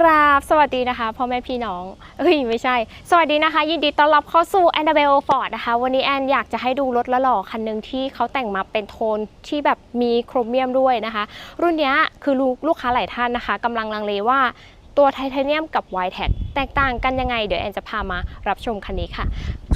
กราบสวัสดีนะคะพ่อแม่พี่น้องเฮ้ยไม่ใช่ สวัสดีนะคะ ยินดีต้อนรับเข้าสู่แอนนาเบลฟอร์ดนะคะ วันนี้แอนอยากจะให้ดูรถละหล่อคันหนึ่งที่เขาแต่งมาเป็นโทนที่แบบมีโครเมียมด้วยนะคะ รุ่นนี้คือลูกลูกค้าหลายท่านนะคะกำลังลังเลว่า ตัวไทเทเนียมกับไวท์แท็กแตกต่างกันยังไง เดี๋ยวแอนจะพามารับชมคันนี้ค่ะ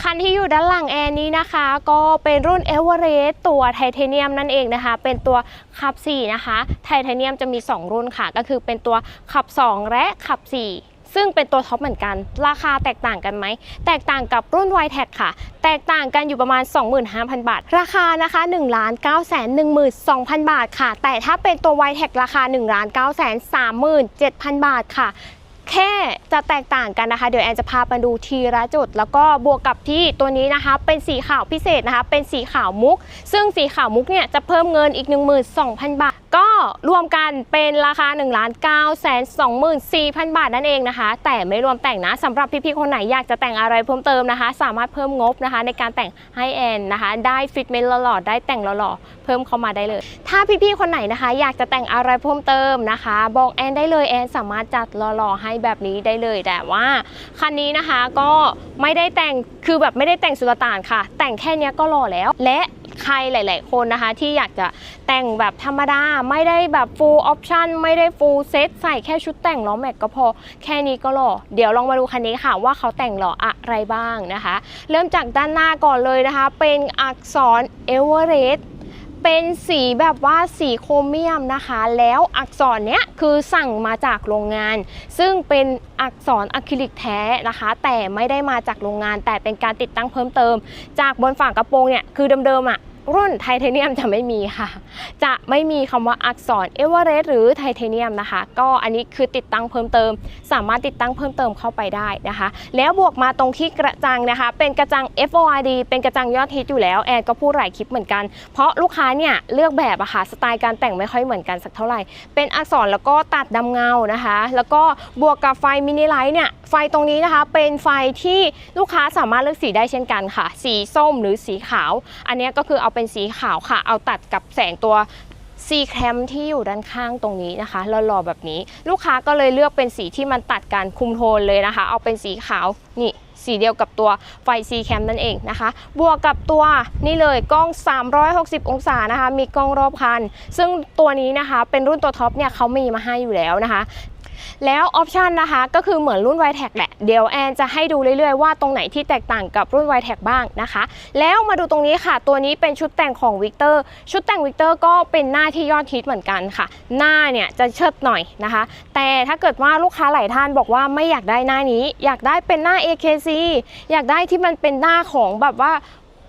คันที่อยู่ด้านหลังแอนนี้นะคะ ก็เป็นรุ่นเอเวอเรสต์ตัวไทเทเนียมนั่นเองนะคะ เป็นตัวขับ 4 นะคะ ไทเทเนียมจะมี 2 รุ่นค่ะ ก็คือเป็นตัวขับ 2 และขับ 4 ซึ่งเป็นตัวท็อปเหมือนกัน ราคาแตกต่างกันไหม แตกต่างกับรุ่น y t e c ค่ะ แตกต่างกันอยู่ประมาณ 25,000 บาท ราคานะคะ1 9 1 2 0 0 0 บาทค่ะ แต่ถ้าเป็นตัว y t e c ราคา 1 9 3 7 0 0 บาทค่ะแค่จะแตกต่างกันนะคะ เดี๋ยวแอนจะพาไปดูทีละจุด แล้วก็บวกกับที่ตัวนี้นะคะ เป็นสีขาวพิเศษนะคะ เป็นสีขาวมุก ซึ่งสีขาวมุกเนี่ยจะเพิ่มเงินอีก 12,000 บาท ก็รวมกันเป็นราคา1 9 2 4 0 0 0 บาทนั่นเองนะคะ แต่ไม่รวมแต่งนะสำหรับพี่ๆคนไหนอยากจะแต่งอะไรเพิ่มเติมนะคะ สามารถเพิ่มงบนะคะ ในการแต่งให้แอนนะคะ ได้ฟิตเมนต์หล่อๆได้แต่งหล่อๆเพิ่มเข้ามาได้เลย ถ้าพี่ๆคนไหนนะคะ อยากจะแต่งอะไรเพิ่มเติมนะคะ บอกแอนได้เลยแอนสามารถจัดหล่อๆให้แบบนี้ได้เลยแต่ว่าคันนี้นะคะก็ไม่ได้แต่งคือแบบไม่ได้แต่งสุลต่านค่ะ แต่งแค่นี้ก็หล่อแล้ว และ ใครหลาย ๆ คนนะคะที่อยากจะแต่งแบบธรรมดา ไม่ได้แบบ full option ไม่ได้ full set ใส่แค่ชุดแต่งล้อแม็กก็พอ แค่นี้ก็หล่อ เดี๋ยวลองมาดูคันนี้ค่ะว่าเขาแต่งหล่ออะไรบ้างนะคะ เริ่มจากด้านหน้าก่อนเลยนะคะ เป็นอักษรเอเวอเรสต์เป็นสีแบบว่าสีโครเมียมนะคะ แล้วอักษรเนี้ยคือสั่งมาจากโรงงาน ซึ่งเป็นอักษรอะคริลิกแท้นะคะ แต่ไม่ได้มาจากโรงงาน แต่เป็นการติดตั้งเพิ่มเติม จากบนฝากระโปรงเนี่ยคือเดิมๆอะ รุ่นไทเทเนียมจะไม่มีค่ะ จะไม่มีคำว่าอักษรเอเวอเรสต์หรือไทเทเนียมนะคะ ก็อันนี้คือติดตั้งเพิ่มเติม สามารถติดตั้งเพิ่มเติมเข้าไปได้นะคะ แล้วบวกมาตรงที่กระจังนะคะ เป็นกระจัง FORD เป็นกระจังยอดฮิตอยู่แล้วแอนก็พูดหลายคลิปเหมือนกัน เพราะลูกค้าเนี่ยเลือกแบบอะค่ะสไตล์การแต่งไม่ค่อยเหมือนกันสักเท่าไหร่ เป็นอักษรแล้วก็ตัดดำเงานะคะ แล้วก็บวกกับไฟมินิไลท์เนี่ยไฟตรงนี้นะคะ เป็นไฟที่ลูกค้าสามารถเลือกสีได้เช่นกันค่ะ สีส้มหรือสีขาว อันนี้ก็คือเอาเป็นสีขาวค่ะ เอาตัดกับแสงตัวซีแคมที่อยู่ด้านข้างตรงนี้นะคะหล่อๆแบบนี้ ลูกค้าก็เลยเลือกเป็นสีที่มันตัดกันคุมโทนเลยนะคะ เอาเป็นสีขาวนี่สีเดียวกับตัวไฟซีแคมนั่นเองนะคะ บวกกับตัวนี่เลยกล้อง 360 องศานะคะ มีกล้องรอบคัน ซึ่งตัวนี้นะคะเป็นรุ่นตัวท็อปเนี่ยเขามีมาให้อยู่แล้วนะคะ แล้วออปชันนะคะก็คือเหมือนรุ่น y t e c แหละ เดี๋ยวแอนจะให้ดูเรื่อยๆ ว่าตรงไหนที่แตกต่างกับรุ่น y t e c บ้างนะคะ แล้วมาดูตรงนี้ค่ะ ตัวนี้เป็นชุดแต่งของ Victor ชุดแต่ง Victor ก็เป็นหน้าที่ยอดฮิตเหมือนกันค่ะ หน้าเนี่ยจะเชิดหน่อยนะคะ แต่ถ้าเกิดว่าลูกค้าหลายท่านบอกว่าไม่อยากได้หน้านี้ อยากได้เป็นหน้า AKC อยากได้ที่มันเป็นหน้าของแบบว่า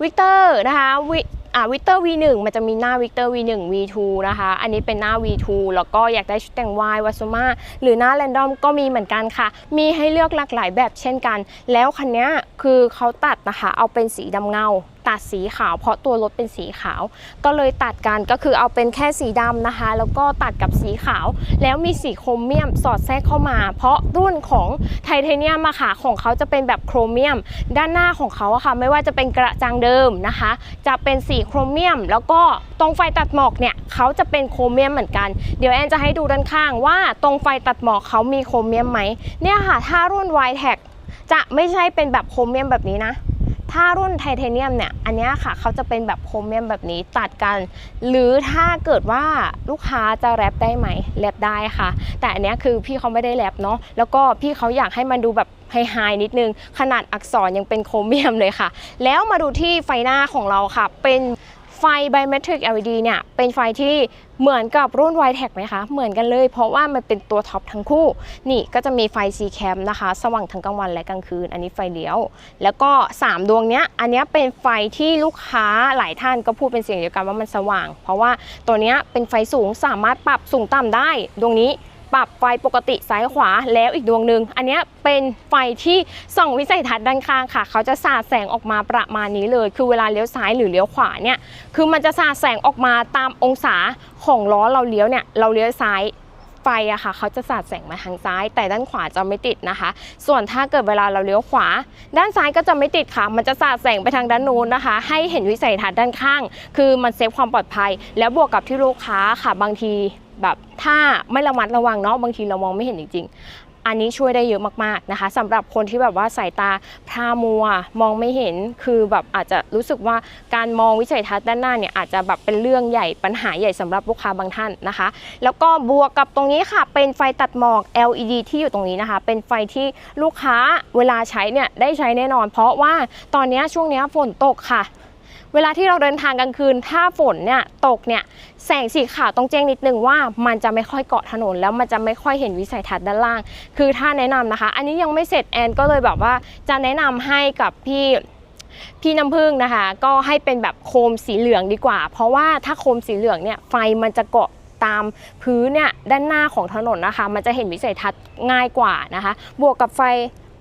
Victor นะคะวิ อ่าวิกเตอร์ V1 มันจะมีหน้าวิกเตอร์ V1 V2 นะคะ อันนี้เป็นหน้า V2 แล้วก็อยากได้ชุดแต่งวายวัสมาหรือหน้าแรนดอมก็มีเหมือนกันค่ะ มีให้เลือกหลากหลายแบบเช่นกัน แล้วคันนี้คือเขาตัดนะคะ เอาเป็นสีดำเงา ตัดสีขาว เพราะตัวรถเป็นสีขาว ก็เลยตัดกันก็คือเอาเป็นแค่สีดำนะคะ แล้วก็ตัดกับสีขาว แล้วมีสีโครเมียมสอดแทรกเข้ามา เพราะรุ่นของไทเทเนียมอะค่ะของเขาจะเป็นแบบโครเมียม ด้านหน้าของเขาอะค่ะ ไม่ว่าจะเป็นกระจังเดิมนะคะ จะเป็นสีโครเมียม แล้วก็ตรงไฟตัดหมอกเนี่ยเขาจะเป็นโครเมียมเหมือนกัน เดี๋ยวแอนจะให้ดูด้านข้างว่าตรงไฟตัดหมอกเขามีโครเมียมไหมเนี่ยค่ะถ้ารุ่น y t e c จะไม่ใช่เป็นแบบโครเมียมแบบนี้นะ ถ้ารุ่นไทเทเนียมเนี่ย อันนี้ค่ะเขาจะเป็นแบบโครเมียมแบบนี้ตัดกัน หรือถ้าเกิดว่าลูกค้าจะแรปได้ไหมแรปได้ค่ะ แต่อันนี้คือพี่เขาไม่ได้แรปเนาะแล้วก็พี่เขาอยากให้มันดูแบบไฮๆนิดนึง ขนาดอักษรยังเป็นโครเมียมเลยค่ะ แล้วมาดูที่ไฟหน้าของเราค่ะ เป็น ไฟ Biometric LED เนี่ยเป็นไฟที่เหมือนกับรุ่น y t e c ไหมคะ เหมือนกันเลย เพราะว่ามันเป็นตัวท็อปทั้งคู่ นี่ก็จะมีไฟ C cam นะคะ สว่างทั้งกลางวันและกลางคืน อันนี้ไฟเลี้ยว แล้วก็ 3 ดวงเนี้ย อันนี้เป็นไฟที่ลูกค้าหลายท่านก็พูดเป็นเสียงเดียวกันว่ามันสว่าง เพราะว่าตัวเนี้ยเป็นไฟสูงสามารถปรับสูงต่ำได้ ดวงนี้ ปรับไฟปกติซ้ายขวาแล้วอีกดวงหนึ่งอันนี้เป็นไฟที่ส่องวิสัยทัศน์ด้านข้างค่ะ เขาจะสาดแสงออกมาประมาณนี้เลย คือเวลาเลี้ยวซ้ายหรือเลี้ยวขวาเนี่ยคือมันจะสาดแสงออกมาตามองศาของล้อเราเลี้ยวเนี่ยเราเลี้ยวซ้ายไฟอะค่ะเขาจะสาดแสงมาทางซ้าย แต่ด้านขวาจะไม่ติดนะคะ ส่วนถ้าเกิดเวลาเราเลี้ยวขวา ด้านซ้ายก็จะไม่ติดค่ะ มันจะสาดแสงไปทางด้านนู้นนะคะ ให้เห็นวิสัยทัศน์ด้านข้าง คือมันเซฟความปลอดภัย แล้วบวกกับที่ลูกค้าค่ะบางที แบบถ้าไม่ระมัดระวังเนาะบางทีเรามองไม่เห็นจริง ๆ อันนี้ช่วยได้เยอะมากๆนะคะสำหรับคนที่แบบว่าสายตาพร่ามัวมองไม่เห็นคือแบบอาจจะรู้สึกว่าการมองวิสัยทัศน์ด้านหน้าเนี่ยอาจจะแบบเป็นเรื่องใหญ่ปัญหาใหญ่สำหรับลูกค้าบางท่านนะคะ แล้วก็บวกกับตรงนี้ค่ะ เป็นไฟตัดหมอก LED ที่อยู่ตรงนี้นะคะ เป็นไฟที่ลูกค้าเวลาใช้เนี่ยได้ใช้แน่นอน เพราะว่าตอนนี้ช่วงนี้ฝนตกค่ะ เวลาที่เราเดินทางกลางคืน ถ้าฝนเนี่ยตกเนี่ยแสงสีขาวต้องแจ้งนิดนึงว่ามันจะไม่ค่อยเกาะถนน แล้วมันจะไม่ค่อยเห็นวิสัยทัศน์ด้านล่าง คือถ้าแนะนำนะคะ อันนี้ยังไม่เสร็จแอนก็เลยแบบว่าจะแนะนำให้กับพี่พี่น้ำพึ่งนะคะ ก็ให้เป็นแบบโคมสีเหลืองดีกว่า เพราะว่าถ้าโคมสีเหลืองเนี่ยไฟมันจะเกาะตามพื้นเนี่ยด้านหน้าของถนนนะคะ มันจะเห็นวิสัยทัศน์ง่ายกว่านะคะ บวกกับไฟ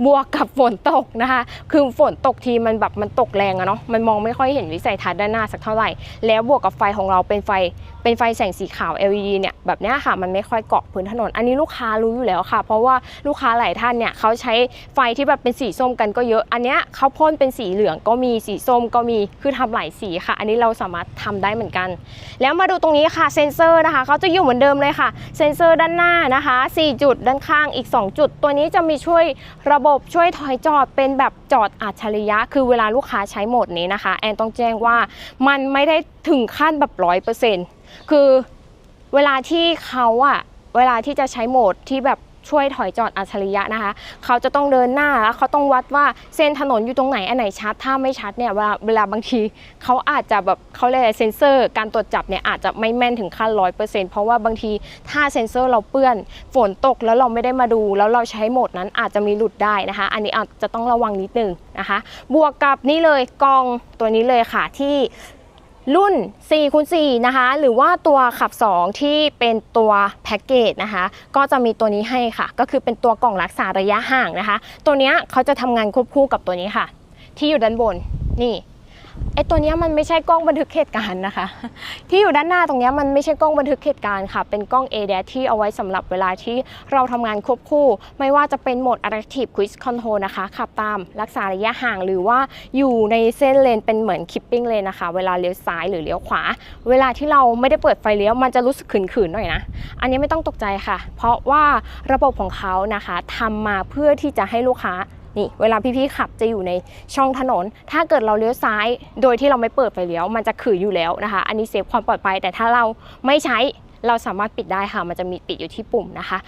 บวกกับฝนตกนะคะ คือฝนตกทีมันแบบมันตกแรงอะเนาะ มันมองไม่ค่อยเห็นวิสัยทัศน์ด้านหน้าสักเท่าไหร่ แล้วบวกกับไฟของเราเป็นไฟ เป็นไฟแสงสีขาว LED เนี่ย แบบนี้ค่ะ มันไม่ค่อยเกาะพื้นถนน อันนี้ลูกค้ารู้อยู่แล้วค่ะ เพราะว่าลูกค้าหลายท่านเนี่ยเขาใช้ไฟที่แบบเป็นสีส้มกันก็เยอะ อันเนี้ยเขาพ่นเป็นสีเหลืองก็มี สีส้มก็มี คือทำหลายสีค่ะ อันนี้เราสามารถทำได้เหมือนกัน แล้วมาดูตรงนี้ค่ะ เซ็นเซอร์นะคะเขาจะอยู่เหมือนเดิมเลยค่ะ เซ็นเซอร์ด้านหน้านะคะ 4 จุด ด้านข้างอีก 2 จุด ตัวนี้จะมีช่วยระบบช่วยถอยจอดเป็นแบบจอดอัจฉริยะ คือเวลาลูกค้าใช้โหมดนี้นะคะ แอนต้องแจ้งว่ามันไม่ได้ถึงขั้นแบบร้อยเปอร์เซ็นต์คือเวลาที่เขาอะเวลาที่จะใช้โหมดที่แบบ ช่วยถอยจอดอัจฉริยะนะคะ เขาจะต้องเดินหน้าแล้วเขาต้องวัดว่าเส้นถนนอยู่ตรงไหนอันไหนชัด ถ้าไม่ชัดเนี่ยเวลาเวลาบางทีเขาอาจจะแบบเขาเรียกอะไรเซนเซอร์ การตรวจจับเนี่ยอาจจะไม่แม่นถึงขั้นร้อยเปอร์เซ็นต์เพราะว่าบางทีถ้าเซนเซอร์เราเปื้อนฝนตกแล้วเราไม่ได้มาดู แล้วเราใช้โหมดนั้นอาจจะมีหลุดได้นะคะ อันนี้อาจจะต้องระวังนิดนึงนะคะ บวกกับนี่เลยกองตัวนี้เลยค่ะที่ รุ่น4คูณ4นะคะ หรือว่าตัวขับ 2 ที่เป็นตัวแพ็กเกจนะคะ ก็จะมีตัวนี้ให้ค่ะ ก็คือเป็นตัวกล่องรักษาระยะห่างนะคะ ตัวเนี้ยเขาจะทำงานควบคู่กับตัวนี้ค่ะ ที่อยู่ด้านบนนี่ ไอตัวนี้มันไม่ใช่กล้องบันทึกเหตุการณ์นะคะ ที่อยู่ด้านหน้าตรงนี้มันไม่ใช่กล้องบันทึกเหตุการณ์ค่ะ เป็นกล้อง a d a ที่เอาไว้สำหรับเวลาที่เราทำงานควบคู่ ไม่ว่าจะเป็นโหมด Adaptive Cruise Control นะคะ ขับตามรักษาระยะห่างหรือว่าอยู่ในเส้นเลนเป็นเหมือน Keeping Lane นะคะ เวลาเลี้ยวซ้ายหรือเลี้ยวขวา เวลาที่เราไม่ได้เปิดไฟเลี้ยวมันจะรู้สึกขืนๆหน่อยนะ อันนี้ไม่ต้องตกใจค่ะ เพราะว่าระบบของเขานะคะทำมาเพื่อที่จะให้ลูกค้า นี่เวลาพี่ๆขับจะอยู่ในช่องถนน ถ้าเกิดเราเลี้ยวซ้ายโดยที่เราไม่เปิดไฟเลี้ยวมันจะขืออยู่แล้วนะคะ อันนี้เซฟความปลอดภัยแต่ถ้าเราไม่ใช้เราสามารถปิดได้ค่ะ มันจะมีปิดอยู่ที่ปุ่มนะคะ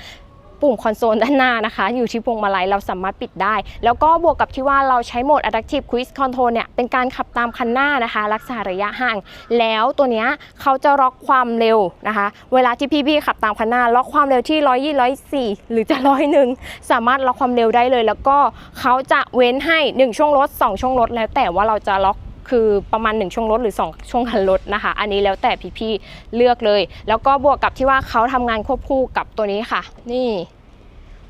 ปุ่มคอนโซลด้านหน้านะคะ อยู่ที่พวงมาลัยเราสามารถปิดได้ แล้วก็บวกกับที่ว่าเราใช้โหมด Adaptive Cruise Control เนี่ยเป็นการขับตามคันหน้านะคะ รักษาระยะห่าง แล้วตัวเนี้ยเขาจะล็อกความเร็วนะคะ เวลาที่พี่ๆขับตามคันหน้าล็อกความเร็วที่ร้อยยี่ร้อยสี่หรือจะร้อยหนึ่งสามารถล็อกความเร็วได้เลย แล้วก็เขาจะเว้นให้ 1 ช่วงรถ 2 ช่วงรถ แล้วแต่ว่าเราจะล็อก คือประมาณ 1 ช่วงรถหรือ 2 ช่วงคันรถนะคะ อันนี้แล้วแต่พี่ๆเลือกเลย แล้วก็บวกกับที่ว่าเขาทำงานควบคู่กับตัวนี้ค่ะ นี่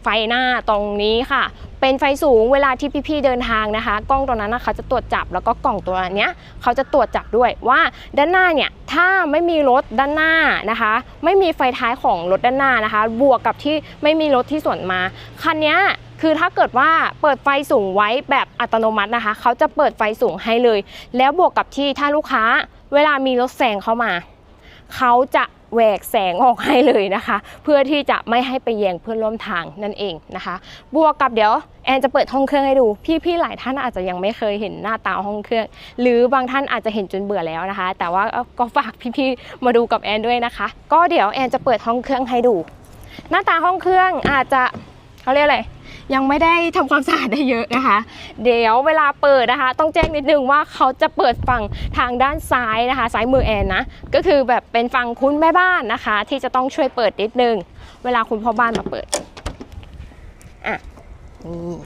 ไฟหน้าตรงนี้ค่ะ เป็นไฟสูงเวลาที่พี่ๆเดินทางนะคะ กล้องตัวนั้นนะเขาจะตรวจจับแล้วก็กล่องตัวเนี้ยเขาจะตรวจจับด้วยว่าด้านหน้าเนี่ยถ้าไม่มีรถด้านหน้านะคะ ไม่มีไฟท้ายของรถด้านหน้านะคะ บวกกับที่ไม่มีรถที่สวนมาคันเนี้ย คือถ้าเกิดว่าเปิดไฟสูงไว้แบบอัตโนมัตินะคะ เขาจะเปิดไฟสูงให้เลย แล้วบวกกับที่ถ้าลูกค้าเวลามีรถแซงเข้ามา เขาจะแหวกแสงออกให้เลยนะคะ เพื่อที่จะไม่ให้ไปแยงเพื่อนร่วมทางนั่นเองนะคะ บวกกับเดี๋ยวแอนจะเปิดห้องเครื่องให้ดู พี่ๆหลายท่านอาจจะยังไม่เคยเห็นหน้าตาห้องเครื่อง หรือบางท่านอาจจะเห็นจนเบื่อแล้วนะคะ แต่ว่าก็ฝากพี่ๆมาดูกับแอนด้วยนะคะ ก็เดี๋ยวแอนจะเปิดห้องเครื่องให้ดู หน้าตาห้องเครื่องอาจจะเขาเรียกอะไร ยังไม่ได้ทำความสะอาดได้เยอะนะคะ เดี๋ยวเวลาเปิดนะคะ ต้องแจ้งนิดนึงว่าเขาจะเปิดฝั่งทางด้านซ้ายนะคะซ้ายมือแอนนะก็คือแบบเป็นฝั่งคุณแม่บ้านนะคะ ที่จะต้องช่วยเปิดนิดนึง เวลาคุณพ่อบ้านมาเปิดอะนี่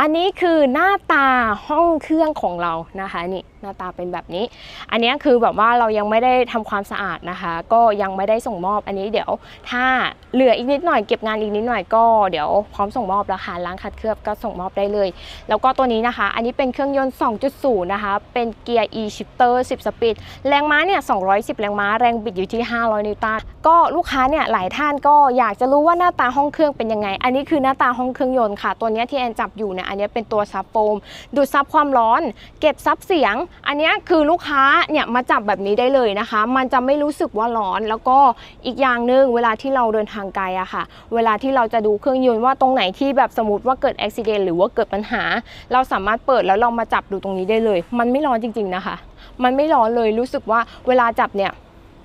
อันนี้คือหน้าตาห้องเครื่องของเรานะคะนี่หน้าตาเป็นแบบนี้ อันนี้คือแบบว่าเรายังไม่ได้ทำความสะอาดนะคะ ก็ยังไม่ได้ส่งมอบอันนี้เดี๋ยว ถ้าเหลืออีกนิดหน่อยเก็บงานอีกนิดหน่อยก็เดี๋ยวพร้อมส่งมอบราคาล้างขัดเคลือบก็ส่งมอบได้เลย แล้วก็ตัวนี้นะคะ อันนี้เป็นเครื่องยนต์ 2.0 นะคะ เป็นเกียร์ e shifter 10 สปีดแรงม้าเนี่ย 210 แรงม้าแรงบิดอยู่ที่ 500 นิวตันก็ลูกค้าเนี่ยหลายท่านก็อยากจะรู้ว่าหน้าตาห้องเครื่องเป็นยังไง อันนี้คือหน้าตาห้องเครื่องยนต์ค่ะ ตัวนี้ที่แอนจับอยู่เนี่ยอันนี้เป็นตัวซับโฟมดูดซับความร้อน เก็บซับเสียง อันนี้คือลูกค้าเนี่ยมาจับแบบนี้ได้เลยนะคะ มันจะไม่รู้สึกว่าร้อนแล้วก็อีกอย่างหนึ่งเวลาที่เราเดินทางไกลอะค่ะ เวลาที่เราจะดูเครื่องยนต์ว่าตรงไหนที่แบบสมมติว่าเกิดอุบิเหตุหรือว่าเกิดปัญหา เราสามารถเปิดแล้วเรามาจับดูตรงนี้ได้เลย มันไม่ร้อนจริง ๆนะคะ มันไม่ร้อนเลยรู้สึกว่าเวลาจับเนี่ย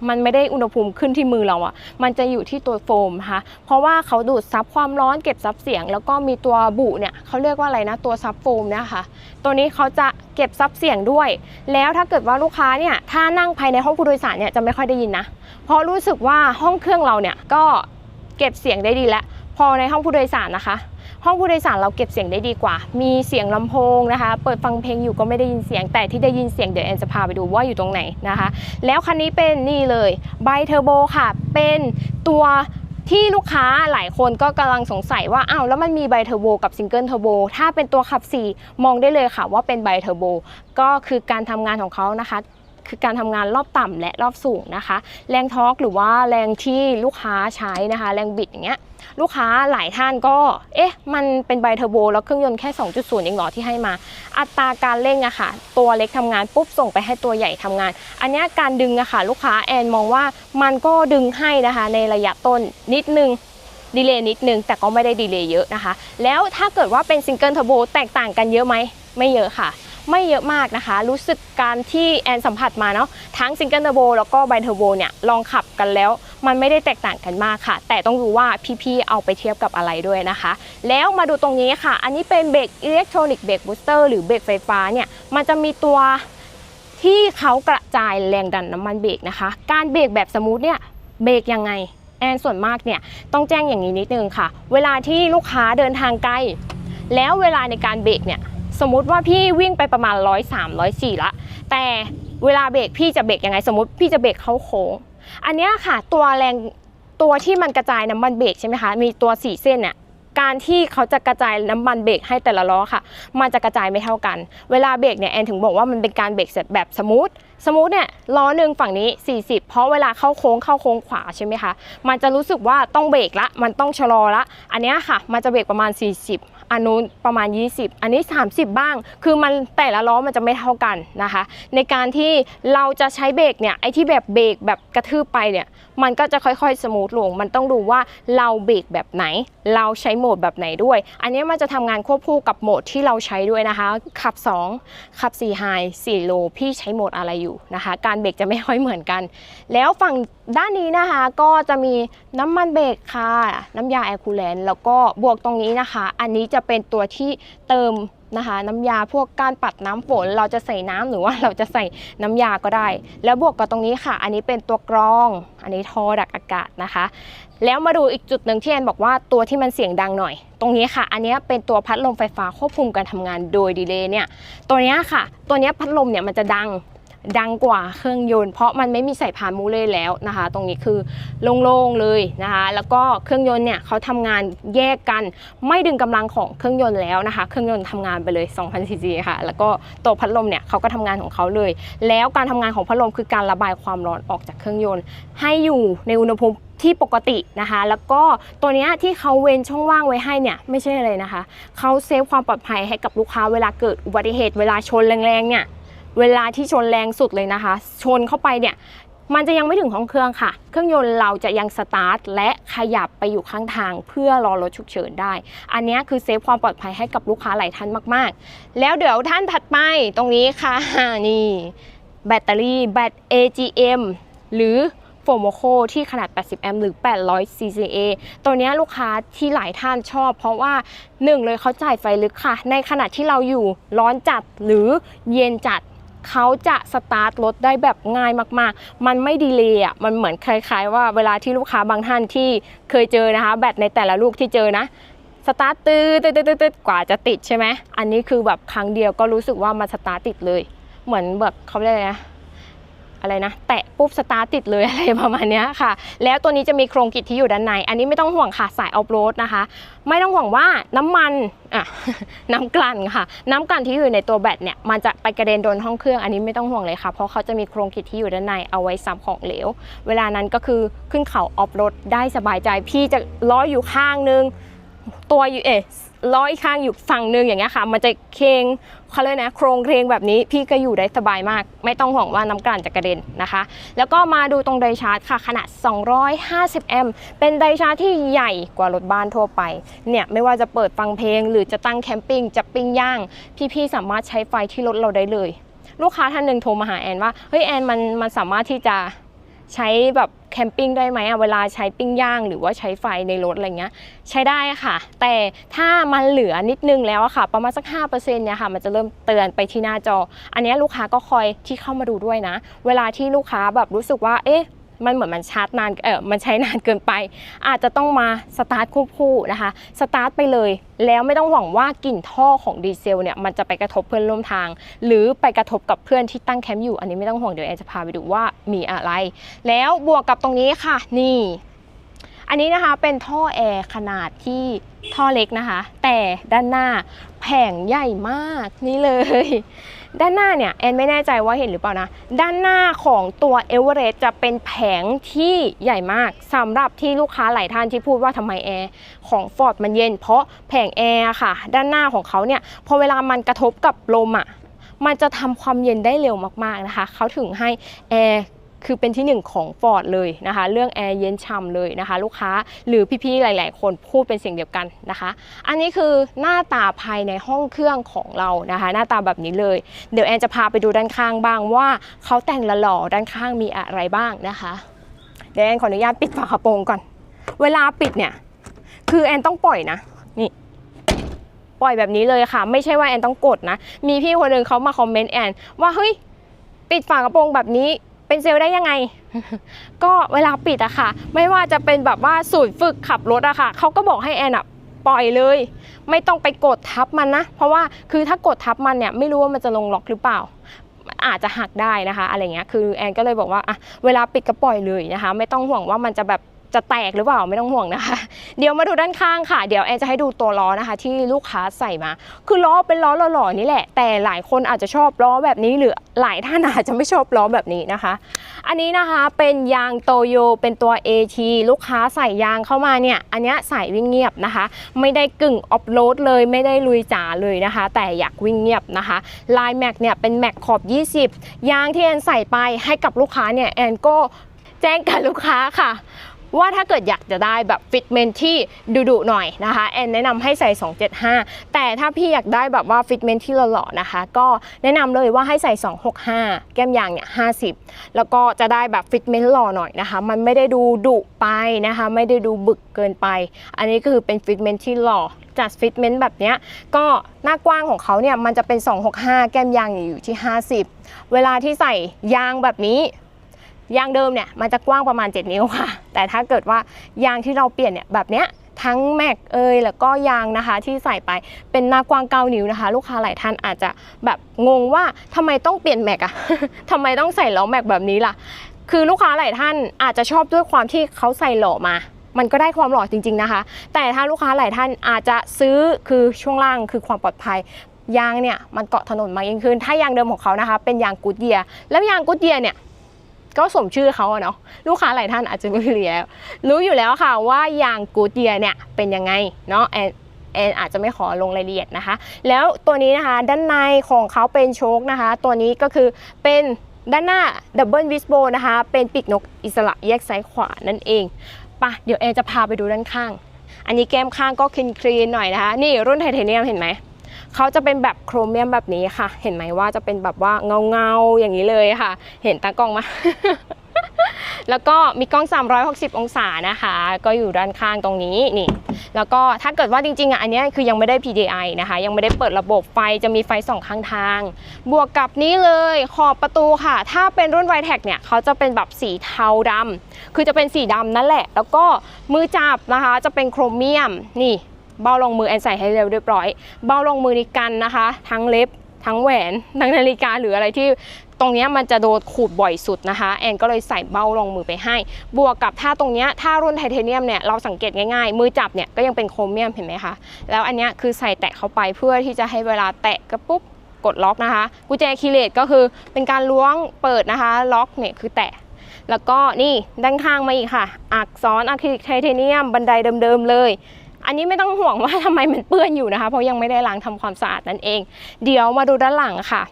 มันไม่ได้อุณหภูมิขึ้นที่มือเราอะมันจะอยู่ที่ตัวโฟมนะคะเพราะว่าเขาดูดซับความร้อนเก็บซับเสียง แล้วก็มีตัวบุเนี่ยเขาเรียกว่าอะไรนะตัวซับโฟมเนี่ยค่ะตัวนี้เขาจะเก็บซับเสียงด้วย แล้วถ้าเกิดว่าลูกค้าเนี่ยถ้านั่งภายในห้องผู้โดยสารเนี่ยจะไม่ค่อยได้ยินนะเพราะรู้สึกว่าห้องเครื่องเราเนี่ยก็เก็บเสียงได้ดีแล้วพอในห้องผู้โดยสารนะคะ ห้องผู้โดยสารเราเก็บเสียงได้ดีกว่า มีเสียงลำโพงนะคะ เปิดฟังเพลงอยู่ก็ไม่ได้ยินเสียง แต่ที่ได้ยินเสียงเดี๋ยวแอนจะพาไปดูว่าอยู่ตรงไหนนะคะ แล้วคันนี้เป็นนี่เลยไบเทอร์โบค่ะ เป็นตัวที่ลูกค้าหลายคนก็กำลังสงสัยว่าอ้าวแล้วมันมีไบเทอร์โบกับซิงเกิลเทอร์โบถ้าเป็นตัวขับ 4 มองได้เลยค่ะว่าเป็นไบเทอร์โบก็คือการทำงานของเขานะคะ คือการทำงานรอบต่ำและรอบสูงนะคะ แรงทอร์กหรือว่าแรงที่ลูกค้าใช้นะคะ แรงบิดอย่างเงี้ยลูกค้าหลายท่านก็ เอ๊ะ มันเป็นไบเทอร์โบแล้วเครื่องยนต์แค่ 2.0 เองหรอที่ให้มา อัตราการเร่งอะค่ะ ตัวเล็กทำงานปุ๊บส่งไปให้ตัวใหญ่ทำงาน อันนี้การดึงอะค่ะ ลูกค้าแอนมองว่ามันก็ดึงให้นะคะ ในระยะต้นนิดนึงดีเลย์นิดนึง แต่ก็ไม่ได้ดีเลย์เยอะนะคะ แล้วถ้าเกิดว่าเป็นซิงเกิลเทอร์โบแตกต่างกันเยอะไหมไม่เยอะค่ะ ไม่เยอะมากนะคะ รู้สึกการที่แอนสัมผัสมาเนาะทั้งซิงเกิลเทอร์โบแล้วก็ไบเทอร์โบเนี่ยลองขับกันแล้ว มันไม่ได้แตกต่างกันมากค่ะ แต่ต้องดูว่าพี่ๆเอาไปเทียบกับอะไรด้วยนะคะ แล้วมาดูตรงนี้ค่ะ อันนี้เป็นเบรกอิเล็กทรอนิกส์เบรกบูสเตอร์หรือเบรกไฟฟ้าเนี่ยมันจะมีตัวที่เขากระจายแรงดันน้ำมันเบรกนะคะ การเบรกแบบสมูทเนี่ยเบรกยังไงแอนส่วนมากเนี่ยต้องแจ้งอย่างนี้นิดนึงค่ะ เวลาที่ลูกค้าเดินทางไกล แล้วเวลาในการเบรกเนี่ย สมมติว่าพี่วิ่งไปประมาณ103 104ละ แต่เวลาเบรกพี่จะเบรกยังไงสมมติพี่จะเบรกเข้าโค้ง อันนี้ค่ะตัวแรงตัวที่มันกระจายน้ำมันเบรกใช่ไหมคะ มีตัวสี่เส้นเนี่ยการที่เขาจะกระจายน้ำมันเบรกให้แต่ละล้อค่ะ มันจะกระจายไม่เท่ากัน เวลาเบรกเนี่ยแอนถึงบอกว่ามันเป็นการเบรกแบบสมูท สมูทเนี่ยล้อหนึ่งฝั่งนี้ 40 เพราะเวลาเข้าโค้งเข้าโค้งขวาใช่ไหมคะ มันจะรู้สึกว่าต้องเบรกละ มันต้องชะลอละ อันนี้ค่ะ มันจะเบรกประมาณ 40 อันนู้นประมาณ 20 อันนี้ 30 บ้าง คือมันแต่ละล้อมันจะไม่เท่ากันนะคะ ในการที่เราจะใช้เบรกเนี่ยไอ้ที่แบบเบรกแบบกระทืบไปเนี่ยมันก็จะค่อยๆ สมูทลง มันต้องดูว่าเราเบรกแบบไหน เราใช้โหมดแบบไหนด้วย อันนี้มันจะทำงานควบคู่กับโหมดที่เราใช้ด้วยนะคะ ขับ 2 ขับ4 High 4 Low พี่ใช้โหมดอะไรอยู่นะคะ การเบรกจะไม่ค่อยเหมือนกัน แล้วฝั่งด้านนี้นะคะก็จะมีน้ำมันเบรกค่ะ น้ำยาแอร์คูลแลนต์แล้วก็บวกตรงนี้นะคะ อันนี้จะเป็นตัวที่เติมนะคะน้ำยาพวกการปัดน้ำฝน เราจะใส่น้ำหรือว่าเราจะใส่น้ำยาก็ได้ แล้วบวกกับตรงนี้ค่ะ อันนี้เป็นตัวกรอง อันนี้ท่อดักอากาศนะคะ แล้วมาดูอีกจุดหนึ่งที่แอนบอกว่าตัวที่มันเสียงดังหน่อย ตรงนี้ค่ะ อันนี้เป็นตัวพัดลมไฟฟ้าควบคุมการทำงานโดยดีเลย์เนี่ยตัวเนี้ยค่ะ ตัวเนี้ยพัดลมเนี่ยมันจะดัง ดังกว่าเครื่องยนต์เพราะมันไม่มีใส่พานมูเล่แล้วนะคะ ตรงนี้คือโล่งๆเลยนะคะ แล้วก็เครื่องยนต์เนี่ยเขาทำงานแยกกันไม่ดึงกำลังของเครื่องยนต์แล้วนะคะ เครื่องยนต์ทำงานไปเลย2,000ซีซีค่ะ แล้วก็ตัวพัดลมเนี่ยเขาก็ทำงานของเขาเลย แล้วการทำงานของพัดลมคือการระบายความร้อนออกจากเครื่องยนต์ ให้อยู่ในอุณหภูมิที่ปกตินะคะ แล้วก็ตัวเนี้ยที่เขาเว้นช่องว่างไว้ให้เนี่ยไม่ใช่อะไรนะคะ เขาเซฟความปลอดภัยให้กับลูกค้าเวลาเกิดอุบัติเหตุเวลาชนแรงๆเนี่ย เวลาที่ชนแรงสุดเลยนะคะ ชนเข้าไปเนี่ยมันจะยังไม่ถึงห้องเครื่องค่ะ เครื่องยนต์เราจะยังสตาร์ทและขยับไปอยู่ข้างทางเพื่อรอรถฉุกเฉินได้ อันนี้คือเซฟความปลอดภัยให้กับลูกค้าหลายท่านมาก ๆ แล้วเดี๋ยวท่านถัดไปตรงนี้ค่ะนี่แบตเตอรี่แบต AGM หรือโฟโมโคที่ขนาด 80 แอมป์หรือ 800 CCA ตัวนี้ลูกค้าที่หลายท่านชอบ เพราะว่าหนึ่งเลยเขาจ่ายไฟลึกค่ะ ในขณะที่เราอยู่ร้อนจัดหรือเย็นจัด เขาจะสตาร์ทรถได้แบบง่ายมากๆ มันไม่ดีเลยอะ มันเหมือนคล้ายๆ ว่าเวลาที่ลูกค้าบางท่านที่เคยเจอนะคะ แบตในแต่ละลูกที่เจอนะสตาร์ตื้อตื้อตื้อตื้อกว่าจะติดใช่ไหม อันนี้คือแบบครั้งเดียวก็รู้สึกว่ามันสตาร์ตติดเลย เหมือนแบบเขาเรียกอะไรนะ อะไรนะแตะปุ๊บสตาร์ทติดเลยอะไรประมาณเนี้ยค่ะ แล้วตัวนี้จะมีโครงกิจที่อยู่ด้านใน อันนี้ไม่ต้องห่วงค่ะสายออฟโรดนะคะ ไม่ต้องห่วงว่าน้ำมันอะน้ำกลั่นค่ะ น้ำกลั่นที่อยู่ในตัวแบตเนี่ยมันจะไปกระเด็นโดนห้องเครื่องอันนี้ไม่ต้องห่วงเลยค่ะ เพราะเขาจะมีโครงกิจที่อยู่ด้านในเอาไว้ซับของเหลว เวลานั้นก็คือขึ้นเขาออฟโรดได้สบายใจพี่จะล้ออยู่ข้างนึงตัวอยู่เอะ ล้ออีกข้างอยู่ฝั่งหนึ่งอย่างเงี้ยค่ะ มันจะเคงเขาเลยนะโครงเครงแบบนี้พี่ก็อยู่ได้สบายมาก ไม่ต้องห่วงว่าน้ำกลั่นจะกระเด็นนะคะ แล้วก็มาดูตรงไดชาร์จค่ะ ขนาด 250 แอมป์เป็นไดชาร์จที่ใหญ่กว่ารถบ้านทั่วไปเนี่ยไม่ว่าจะเปิดฟังเพลง หรือจะตั้งแคมปิ้งจะปิ้งย่าง พี่ๆสามารถใช้ไฟที่รถเราได้เลย ลูกค้าท่านหนึ่งโทรมาหาแอนว่าเฮ้ยแอนมันมันสามารถที่จะ ใช้แบบแคมปิ้งได้ไหมอะเวลาใช้ปิ้งย่างหรือว่าใช้ไฟในรถอะไรเงี้ยใช้ได้ค่ะ แต่ถ้ามันเหลือนิดนึงแล้วอะค่ะ ประมาณสัก5%เนี่ยค่ะ มันจะเริ่มเตือนไปที่หน้าจอ อันนี้ลูกค้าก็คอยที่เข้ามาดูด้วยนะ เวลาที่ลูกค้าแบบรู้สึกว่าเอ๊ะ มันเหมือนมันชาร์จนานเออมันใช้นานเกินไป อาจจะต้องมาสตาร์ทคู่นะคะสตาร์ทไปเลย แล้วไม่ต้องหวังว่ากลิ่นท่อของดีเซลเนี่ยมันจะไปกระทบเพื่อนร่วมทาง หรือไปกระทบกับเพื่อนที่ตั้งแคมป์อยู่อันนี้ไม่ต้องห่วงเดี๋ยวแอนจะพาไปดูว่ามีอะไร แล้วบวกกับตรงนี้ค่ะนี่ อันนี้นะคะเป็นท่อแอร์ขนาดที่ท่อเล็กนะคะ แต่ด้านหน้าแผงใหญ่มากนี่เลย ด้านหน้าเนี่ยแอนไม่แน่ใจว่าเห็นหรือเปล่านะ ด้านหน้าของตัวเอเวอเรสต์จะเป็นแผงที่ใหญ่มากสำหรับที่ลูกค้าหลายท่านที่พูดว่าทำไมแอร์ของ Ford มันเย็น เพราะแผงแอร์ค่ะ ด้านหน้าของเขาเนี่ยพอเวลามันกระทบกับลมอะมันจะทำความเย็นได้เร็วมากๆนะคะ เขาถึงให้แอร์ คือเป็นที่หนึ่งของ Ford เลยนะคะ เรื่องแอร์เย็นฉ่ำเลยนะคะ ลูกค้าหรือพี่ๆหลาย ๆ คนพูดเป็นเสียงเดียวกันนะคะ อันนี้คือหน้าตาภายในห้องเครื่องของเรานะคะ หน้าตาแบบนี้เลย เดี๋ยวแอนจะพาไปดูด้านข้างบ้างว่าเขาแต่งละหล่อด้านข้างมีอะไรบ้างนะคะ เดี๋ยวแอนขออนุญาตปิดฝากระโปรงก่อน เวลาปิดเนี่ยคือแอนต้องปล่อยนะนี่ปล่อยแบบนี้เลยค่ะ ไม่ใช่ว่าแอนต้องกดนะ มีพี่คนหนึ่งเขามาคอมเมนต์แอนว่าเฮ้ยปิดฝากระโปรงแบบนี้ เป็นเซลล์ได้ยังไง ก็เวลาปิดอะค่ะ ไม่ว่าจะเป็นแบบว่าศูนย์ฝึกขับรถอะค่ะเขาก็บอกให้แอนอะปล่อยเลย ไม่ต้องไปกดทับมันนะ เพราะว่าคือถ้ากดทับมันเนี่ยไม่รู้ว่ามันจะลงล็อกหรือเปล่า อาจจะหักได้นะคะ อะไรเงี้ยคือแอนก็เลยบอกว่าอะเวลาปิดก็ปล่อยเลยนะคะ ไม่ต้องห่วงว่ามันจะแบบ จะแตกหรือเปล่าไม่ต้องห่วงนะคะ เดี๋ยวมาดูด้านข้างค่ะ เดี๋ยวแอนจะให้ดูตัวล้อนะคะ ที่ลูกค้าใส่มา คือล้อเป็นล้อหล่อๆนี่แหละ แต่หลายคนอาจจะชอบล้อแบบนี้หรือหลายท่านอาจจะไม่ชอบล้อแบบนี้นะคะ อันนี้นะคะเป็นยางโตโยเป็นตัว AT ลูกค้าใส่ยางเข้ามาเนี่ย อันนี้ใส่วิ่งเงียบนะคะ ไม่ได้กึ่งออฟโรดเลยไม่ได้ลุยจ๋าเลยนะคะ แต่อยากวิ่งเงียบนะคะลายแม็กเนี่ยเป็นแม็กขอบ 20 ยางที่แอนใส่ไปให้กับลูกค้าเนี่ยแอนก็แจ้งกับลูกค้าค่ะ ว่าถ้าเกิดอยากจะได้แบบฟิตเมนที่ดุๆหน่อยนะคะแอนแนะนำให้ใส่ 275 แต่ถ้าพี่อยากได้แบบว่าฟิตเมนที่หล่อๆนะคะ ก็แนะนำเลยว่าให้ใส่ 265 แก้มยางเนี่ย50 แล้วก็จะได้แบบฟิตเมนหล่อหน่อยนะคะ มันไม่ได้ดูดุไปนะคะ ไม่ได้ดูบึกเกินไป อันนี้ก็คือเป็นฟิตเมนที่หล่อจัดฟิตเมนต์แบบเนี้ยก็หน้ากว้างของเขาเนี่ยมันจะเป็น 265 แก้มยางอยู่ที่ 50 เวลาที่ใส่ยางแบบนี้ ยางเดิมเนี่ยมันจะกว้างประมาณ 7 นิ้วค่ะ แต่ถ้าเกิดว่ายางที่เราเปลี่ยนเนี่ยแบบเนี้ยทั้งแม็กเอยแล้วก็ยางนะคะที่ใส่ไปเป็นหน้ากว้าง9นิ้วนะคะ ลูกค้าหลายท่านอาจจะแบบงงว่าทำไมต้องเปลี่ยนแม็กอะทำไมต้องใส่ล้อแม็กแบบนี้ล่ะ คือลูกค้าหลายท่านอาจจะชอบด้วยความที่เขาใส่หล่อมา มันก็ได้ความหล่อจริง ๆนะคะ แต่ถ้าลูกค้าหลายท่านอาจจะซื้อคือช่วงล่างคือความปลอดภัยยางเนี่ยมันเกาะถนนมากยิ่งขึ้น ถ้ายางเดิมของเขานะคะ เป็นยางกูดเยียแล้วยางกูดเยียเนี่ย ก็สมชื่อเขาอะเนาะลูกค้าหลายท่านอาจจะรู้อยู่แล้ว รู้อยู่แล้วค่ะว่ายางกูเยียเนี่ยเป็นยังไงเนาะแอนแอนอาจจะไม่ขอลงรายละเอียดนะคะ แล้วตัวนี้นะคะด้านในของเขาเป็นโชคนะคะ ตัวนี้ก็คือเป็นด้านหน้าดับเบิลวิสโบนะคะ เป็นปีกนกอิสระแยกซ้ายขวานั่นเองปะเดี๋ยวแอนจะพาไปดูด้านข้าง อันนี้แก้มข้างก็คลีนคลีนๆหน่อยนะคะ นี่รุ่นไทเทเนียมเห็นไหม เขาจะเป็นแบบโครเมียมแบบนี้ค่ะ เห็นไหมว่าจะเป็นแบบว่าเงาเงาๆอย่างนี้เลยค่ะ เห็นตากล้องไหมแล้วก็มีกล้อง 360 องศานะคะ ก็อยู่ด้านข้างตรงนี้นี่ แล้วก็ถ้าเกิดว่าจริงๆอะอันนี้คือยังไม่ได้ PDI นะคะ ยังไม่ได้เปิดระบบไฟจะมีไฟสองข้างทาง บวกกับนี้เลยขอบประตูค่ะ ถ้าเป็นรุ่น v i t e c เนี่ยเขาจะเป็นแบบสีเทาดำคือจะเป็นสีดำนั่นแหละ แล้วก็มือจับนะคะจะเป็นโครเมียมนี่ เบ้าลงมือแอนใส่ให้เร็วเรียบร้อย เบ้าลงมือนี่กันนะคะ ทั้งเล็บทั้งแหวนทั้งนาฬิกาหรืออะไรที่ตรงนี้มันจะโดนขูดบ่อยสุดนะคะ แอนก็เลยใส่เบ้าลงมือไปให้ บวกกับถ้าตรงนี้ถ้ารุ่นไทเทเนียมเนี่ยเราสังเกตง่ายๆ มือจับเนี่ยก็ยังเป็นโครเมียมเห็นไหมคะแล้วอันนี้คือใส่แตะเข้าไปเพื่อที่จะให้เวลาแตะก็ปุ๊บกดล็อกนะคะ กุญแจคีเลสก็คือเป็นการล้วงเปิดนะคะ ล็อกเนี่ยคือแตะแล้วก็นี่ด้านข้างมาอีกค่ะ อักษรอะคริลิกไทเทเนียมบันไดเดิมๆเลย อันนี้ไม่ต้องห่วงว่าทำไมมันเปื้อนอยู่นะคะ เพราะยังไม่ได้ล้างทำความสะอาดนั่นเอง เดี๋ยวมาดูด้านหลังค่ะ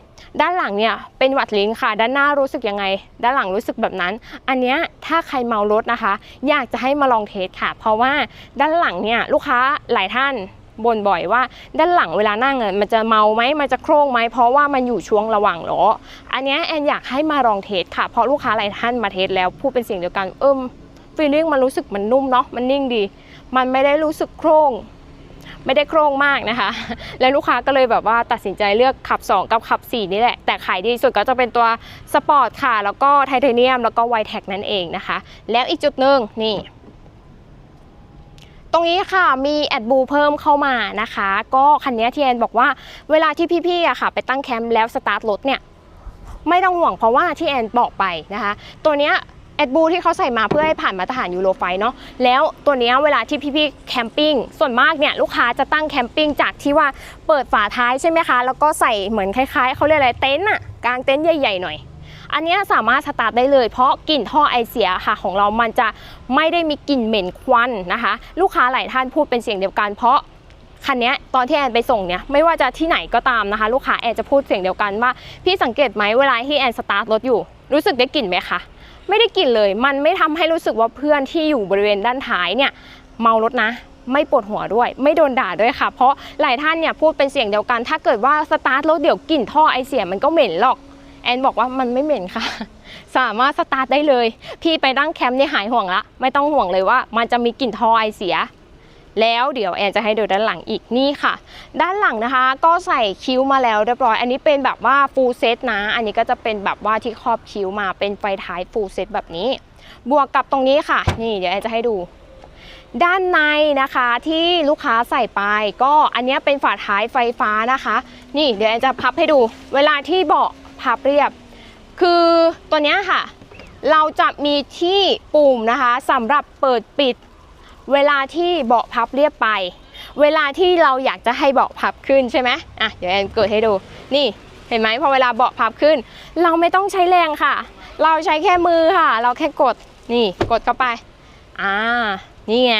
ด้านหลังเนี่ยเป็นหวัดลิ้นค่ะ ด้านหน้ารู้สึกยังไง ด้านหลังรู้สึกแบบนั้น อันเนี้ยถ้าใครเมารถนะคะ อยากจะให้มาลองเทสค่ะ เพราะว่าด้านหลังเนี่ยลูกค้าหลายท่านบ่นบ่อยว่าด้านหลังเวลานั่งมันจะเมาไหมมันจะโคร่งไหมเพราะว่ามันอยู่ช่วงระหว่างล้ออันเนี้ยแอนอยากให้มาลองเทสค่ะเพราะลูกค้าหลายท่านมาเทสแล้วพูดเป็นเสียงเดียวกันเอิมฟีลลิ่งมันรู้สึกมันนุ่มเนาะมันนิ่งดี มันไม่ได้รู้สึกโคร่งไม่ได้โคร่งมากนะคะ แล้วลูกค้าก็เลยแบบว่าตัดสินใจเลือกขับ 2 กับขับ 4 นี่แหละ แต่ขายดีสุดก็จะเป็นตัวสปอร์ตค่ะ แล้วก็ไทเทเนียม แล้วก็ไวแท็กนั่นเองนะคะ แล้วอีกจุดหนึ่งนี่ ตรงนี้ค่ะมีแอดบูเพิ่มเข้ามานะคะ ก็คันนี้ที่แอนบอกว่าเวลาที่พี่ๆอะค่ะ ไปตั้งแคมป์แล้วสตาร์ทรถเนี่ย ไม่ต้องห่วงเพราะว่าที่แอนบอกไปนะคะ ตัวเนี้ย แอดบูที่เขาใส่มาเพื่อให้ผ่านมาตรฐานยูโรไฟเนาะแล้วตัวนี้เวลาที่พี่ๆแคมปิ้งส่วนมากเนี่ยลูกค้าจะตั้งแคมปิ้งจากที่ว่าเปิดฝาท้ายใช่ไหมคะ แล้วก็ใส่เหมือนคล้ายๆเขาเรียกอะไรเต็นท์อะกางเต็นท์ใหญ่ๆหน่อยอันนี้สามารถสตาร์ทได้เลย เพราะกลิ่นท่อไอเสียค่ะของเรามันจะไม่ได้มีกลิ่นเหม็นควันนะคะ ลูกค้าหลายท่านพูดเป็นเสียงเดียวกันเพราะคันนี้ตอนที่แอนไปส่งเนี่ยไม่ว่าจะที่ไหนก็ตามนะคะ ลูกค้าแอนจะพูดเสียงเดียวกันว่า พี่สังเกตไหมเวลาที่แอนสตาร์ทรถอยู่ รู้สึกได้กลิ่นไหมคะ ไม่ได้กลิ่นเลย มันไม่ทำให้รู้สึกว่าเพื่อนที่อยู่บริเวณด้านท้ายเนี่ยเมารถนะไม่ปวดหัวด้วย ไม่โดนด่าด้วยค่ะ เพราะหลายท่านเนี่ยพูดเป็นเสียงเดียวกัน ถ้าเกิดว่าสตาร์ทรถเดี๋ยวกลิ่นท่อไอเสียมันก็เหม็นหรอก แอนบอกว่ามันไม่เหม็นค่ะ สามารถสตาร์ทได้เลย พี่ไปนั่งแคมป์เนี่ยหายห่วงละ ไม่ต้องห่วงเลยว่า มันจะมีกลิ่นท่อไอเสีย แล้วเดี๋ยวแอนจะให้ดูด้านหลังอีกนี่ค่ะ ด้านหลังนะคะก็ใส่คิ้วมาแล้วเรียบร้อย อันนี้เป็นแบบว่าฟูลเซตนะ อันนี้ก็จะเป็นแบบว่าที่ครอบคิ้วมาเป็นไฟท้ายฟูลเซตแบบนี้ บวกกับตรงนี้ค่ะ นี่เดี๋ยวแอนจะให้ดูด้านในนะคะที่ลูกค้าใส่ไป ก็อันนี้เป็นฝาท้ายไฟฟ้านะคะ นี่เดี๋ยวแอนจะพับให้ดู เวลาที่เบาะพับเรียบ คือตัวนี้ค่ะ เราจะมีที่ปุ่มนะคะสำหรับเปิดปิด เวลาที่เบาะพับเรียบไป เวลาที่เราอยากจะให้เบาะพับขึ้นใช่ไหมอะเดี๋ยวแอนเกิดให้ดู นี่เห็นไหมพอเวลาเบาะพับขึ้น เราไม่ต้องใช้แรงค่ะ เราใช้แค่มือค่ะ เราแค่กดนี่กดเข้าไปอ่านี่ไง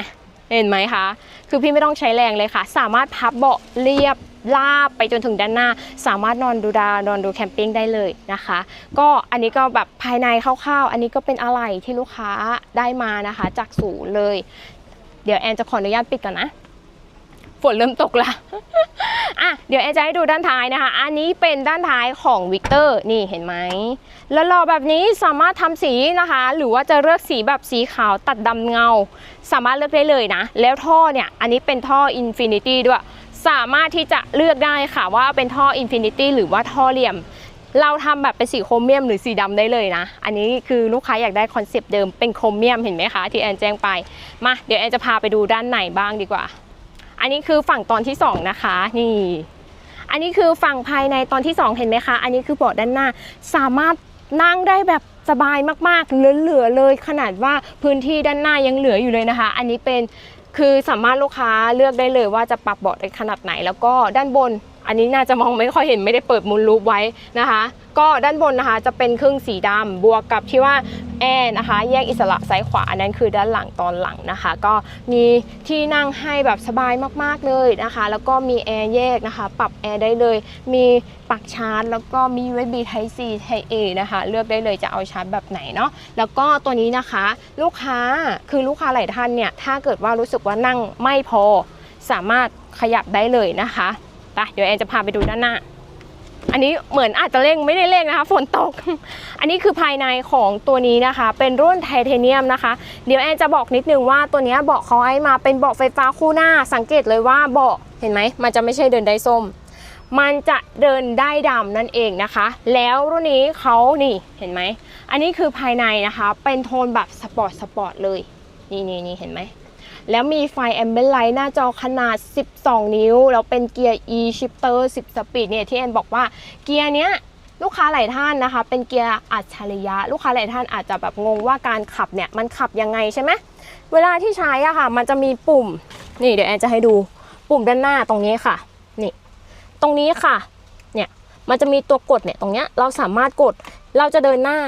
เห็นไหมคะ คือพี่ไม่ต้องใช้แรงเลยค่ะ สามารถพับเบาะเรียบลาบไปจนถึงด้านหน้า สามารถนอนดูดา นอนดูแคมปิ้งได้เลยนะคะ ก็อันนี้ก็แบบภายในคร่าวๆ อันนี้ก็เป็นอะไรที่ลูกค้าได้มานะคะ จากศูนย์เลย เดี๋ยวแอนจะขออนุญาตปิดก่อนนะ ฝนเริ่มตกละอะเดี๋ยวแอนจะให้ดูด้านท้ายนะคะ อันนี้เป็นด้านท้ายของวิกเตอร์นี่เห็นไหมแล้วรอแบบนี้สามารถทำสีนะคะ หรือว่าจะเลือกสีแบบสีขาวตัดดำเงา สามารถเลือกได้เลยนะ แล้วท่อเนี่ย อันนี้เป็นท่อ Infinity ด้วย สามารถที่จะเลือกได้ค่ะว่าเป็นท่อ Infinity หรือว่าท่อเหลี่ยม เราทำแบบเป็นสีโครเมียมหรือสีดำได้เลยนะ อันนี้คือลูกค้าอยากได้คอนเซปต์เดิมเป็นโครเมียมเห็นไหมคะที่แอนแจ้งไป มาเดี๋ยวแอนจะพาไปดูด้านในบ้างดีกว่า อันนี้คือฝั่งตอนที่สองนะคะ นี่ อันนี้คือฝั่งภายในตอนที่สองเห็นไหมคะ อันนี้คือเบาะด้านหน้าสามารถนั่งได้แบบสบายมากๆเหลือๆเลย ขนาดว่าพื้นที่ด้านหน้ายังเหลืออยู่เลยนะคะ อันนี้เป็นคือสามารถลูกค้าเลือกได้เลยว่าจะปรับเบาะได้ขนาดไหน แล้วก็ด้านบนอันนี้น่าจะมองไม่ค่อยเห็นไม่ได้เปิดมูลรูปไว้นะคะ ก็ด้านบนนะคะจะเป็นครึ่งสีดำบวกกับที่ว่าแอร์นะคะ แยกอิสระซ้ายขวาอันนั้นคือด้านหลังตอนหลังนะคะ ก็มีที่นั่งให้แบบสบายมากๆเลยนะคะ แล้วก็มีแอร์แยกนะคะ ปรับแอร์ได้เลย มีปลั๊กชาร์จ แล้วก็มี USB Type C Type A นะคะ เลือกได้เลยจะเอาชาร์จแบบไหนเนาะแล้วก็ตัวนี้นะคะ ลูกค้าคือลูกค้าหลายท่านเนี่ยถ้าเกิดว่ารู้สึกว่านั่งไม่พอสามารถขยับได้เลยนะคะ ไปเดี๋ยวแอนจะพาไปดูด้านหน้า อันนี้เหมือนอาจจะเร่งไม่ได้เร่งนะคะ ฝนตก อันนี้คือภายในของตัวนี้นะคะ เป็นรุ่นไทเทเนียมนะคะ เดี๋ยวแอนจะบอกนิดนึงว่าตัวนี้เบาะเขาให้มาเป็นเบาะไฟฟ้าคู่หน้า สังเกตเลยว่าเบาะเห็นไหมมันจะไม่ใช่เดินได้ส้ม มันจะเดินได้ดำนั่นเองนะคะ แล้วรุ่นนี้เขานี่เห็นไหม อันนี้คือภายในนะคะ เป็นโทนแบบสปอร์ตสปอร์ตเลย นี่นี่นี่เห็นไหม แล้วมีไฟแอมเบ l ไลท์หน้าจอขนาด 12 นิ้ว แล้วเป็นเกียร์ e shifter 10 สปีดเนี่ยที่แอนบอกว่าเกียร์เนี้ยลูกค้าหลายท่านนะคะ เป็นเกียร์อัจฉริยะ ลูกค้าหลายท่านอาจจะแบบงงว่าการขับเนี่ยมันขับยังไงใช่ไหมเวลาที่ใช้อะค่ะ มันจะมีปุ่มนี่เดี๋ยวแอนจะให้ดูปุ่มด้านหน้าตรงนี้ค่ะนี่ตรงนี้ค่ะเนี่ยมันจะมีตัวกดเนี่ยตรงเนี้ยเราสามารถกดเราจะเดินหน้า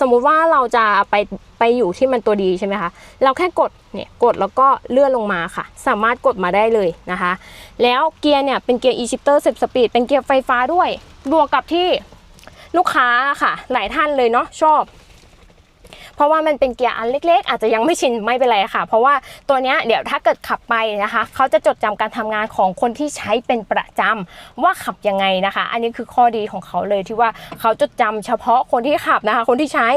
สมมุติว่าเราจะไปไปอยู่ที่มันตัวดีใช่ไหมคะเราแค่กดเนี่ยกดแล้วก็เลื่อนลงมาค่ะ สามารถกดมาได้เลยนะคะ แล้วเกียร์เนี่ยเป็นเกียร์ e-shifter 10 speed เป็นเกียร์ไฟฟ้าด้วยบวกกับที่ลูกค้าค่ะ หลายท่านเลยเนาะชอบ เพราะว่ามันเป็นเกียร์อันเล็ก ๆ อาจจะยังไม่ชินไม่เป็นไรค่ะ เพราะว่าตัวนี้เดี๋ยวถ้าเกิดขับไปนะคะเขาจะจดจำการทำงานของคนที่ใช้เป็นประจำว่าขับยังไงนะคะ อันนี้คือข้อดีของเขาเลยที่ว่าเขาจดจำเฉพาะคนที่ขับนะคะ คนที่ใช้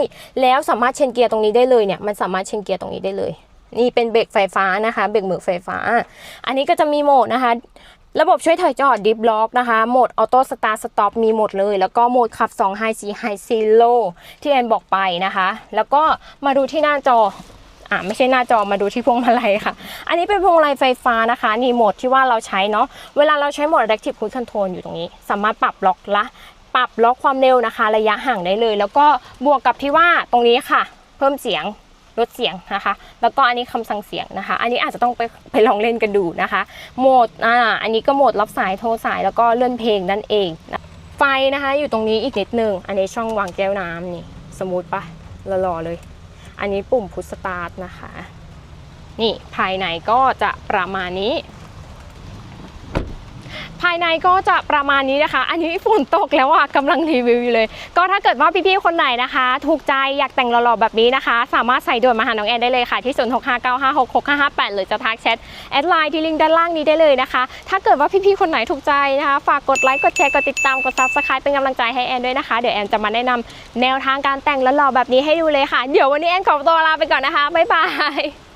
แล้วสามารถเชนเกียร์ตรงนี้ได้เลยเนี่ยมันสามารถเชนเกียร์ตรงนี้ได้เลยนี่เป็นเบรกไฟฟ้านะคะ เบรกมือไฟฟ้า อันนี้ก็จะมีโหมดนะคะ ระบบช่วยถอยจอดดิฟล็อกนะคะ โหมดออโต้สตาร์สต็อปมีหมดเลย แล้วก็โหมดขับ2 High C High C Low ที่แอนบอกไปนะคะ แล้วก็มาดูที่หน้าจออะไม่ใช่หน้าจอมาดูที่พวงมาลัยค่ะ อันนี้เป็นพวงมาลัยไฟฟ้านะคะ นี่โหมดที่ว่าเราใช้เนาะเวลาเราใช้โหมด Adaptive Cruise Control อยู่ตรงนี้ สามารถปรับล็อกละ ปรับล็อกความเร็วนะคะ ระยะห่างได้เลย แล้วก็บวกกับที่ว่าตรงนี้ค่ะ เพิ่มเสียง ลดเสียงนะคะ แล้วก็อันนี้คำสั่งเสียงนะคะ อันนี้อาจจะต้องไปไปลองเล่นกันดูนะคะ โหมดอ่าอันนี้ก็โหมดรับสายโทรสายแล้วก็เลื่อนเพลงนั่นเองนะไฟนะคะอยู่ตรงนี้อีกนิดนึง อันนี้ช่องวางแก้วน้ำนี่ สมูทปะหล่อเลย อันนี้ปุ่มพุชสตาร์ทนะคะ นี่ภายในก็จะประมาณนี้ ภายในก็จะประมาณนี้นะคะ อันนี้ฝนตกแล้วอะกำลังรีวิวอยู่เลย ก็ถ้าเกิดว่าพี่ๆคนไหนนะคะ ถูกใจอยากแต่งหล่อๆแบบนี้นะคะ สามารถใส่ด่วนมาหาน้องแอนได้เลยค่ะ ที่0659566558 หรือจะทักแชทแอดไลน์ที่ลิงก์ด้านล่างนี้ได้เลยนะคะ ถ้าเกิดว่าพี่ๆคนไหนถูกใจนะคะ ฝากกดไลค์กดแชร์กดติดตามกด subscribe เป็นกำลังใจให้แอนด้วยนะคะ เดี๋ยวแอนจะมาแนะนำแนวทางการแต่งหล่อๆแบบนี้ให้ดูเลยค่ะ เดี๋ยววันนี้แอนขอตัวลาไปก่อนนะคะบ๊ายบาย